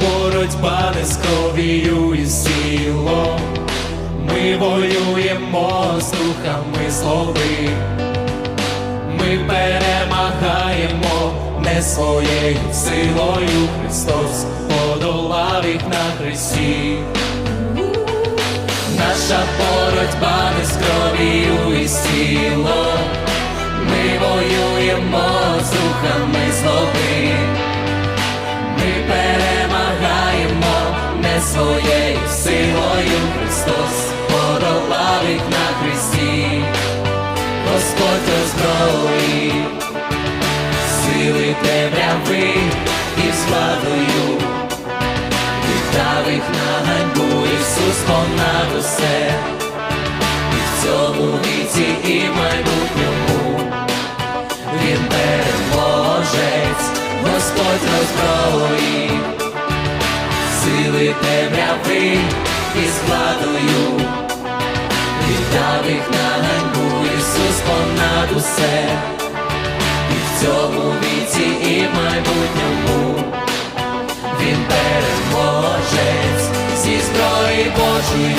боротьба не з кров'ю і сілом. Ми воюємо з духами злоби, ми перемагаємо не своєю силою. Христос подолав їх на хресті. Наша боротьба не з кров'ю і з тілом. Ми воюємо з духами злоби. Своєю силою. Христос подолав їх на хресті. Господь розброїв сили темряви і владою віддав їх на ганьбу Ісус понад усе, і в цьому віці і майбутньому Він переможець, Господь розброїв сили темряви і складою, віддав їх на ганьбу Ісус понад усе, і в цьому віці, і в майбутньому. Він переможець зі зброї Божої.